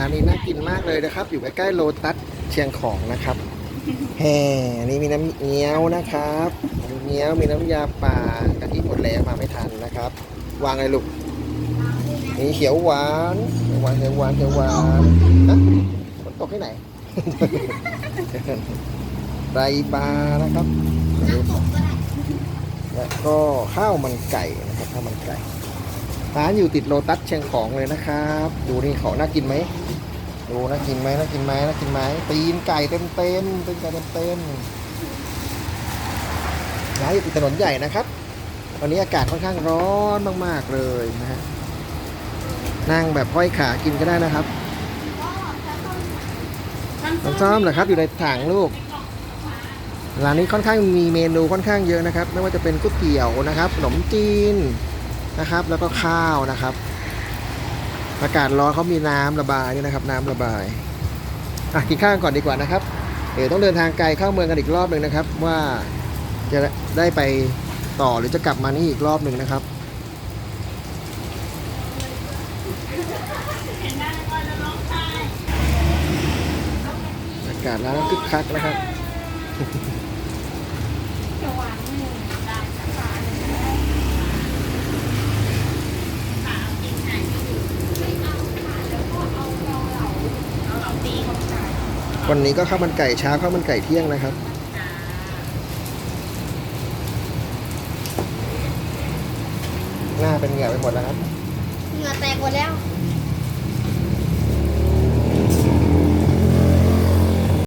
านนี้น่ากินมากเลยนะครับ อยู่ใกล้ๆโลตัสเชียงของนะครับแห่นี่มีน้ำเงี้ยวนะครับมีเงี้ยวมีน้ำยาป่ากะทิหมดแล้วมาไม่ทันนะครับ วางเลยลูกมีเขียวหวานเขียวหวานเขียวหวานเขียวหวานนะฝนตกที่ไหนไรปลานะครับแล้วก็ข้าวมันไก่นะครับข้าวมันไก่ ร้านอยู่ติดโลตัสเชียงของเลยนะครับ ดูนี่ของน่ากินไหมดูน่ากินไหมน่ากินไหมน่ากินไหมตีนไก่เต็มเต็มตีนไก่เต็มเต็มร้านอยู่ติดถนนใหญ่นะครับวันนี้อากาศค่อนข้างร้อนมาก ๆ เลยนะฮะนั่งแบบห้อยขากินก็ได้นะครับน้ำซ้อมเหรอครับอยู่ในถังลูกร้านนี้ค่อนข้างมีเมนูค่อนข้างเยอะนะครับ ไม่ว่าจะเป็นก๋วยเตี๋ยวนะครับขนมจีน นะครับ แล้วก็ข้าวนะครับ อากาศร้อนเขามีน้ำระบายนี่นะครับ น้ำระบายอะกินข้าวก่อนดีกว่านะครับเดี๋ยวต้องเดินทางไกลเข้าเมืองกันอีกรอบหนึ่งนะครับ ว่าจะได้ไปต่อหรือจะกลับมานี่อีกรอบหนึ่งนะครับอากาศร้านคึกคักนะครับ วันนี้ก็ข้าวมันไก่เช้าข้าวมันไก่เที่ยงนะครับ หน้าเป็นเหงื่อไปหมดแล้วครับ เหงื่อแตกหมดแล้ว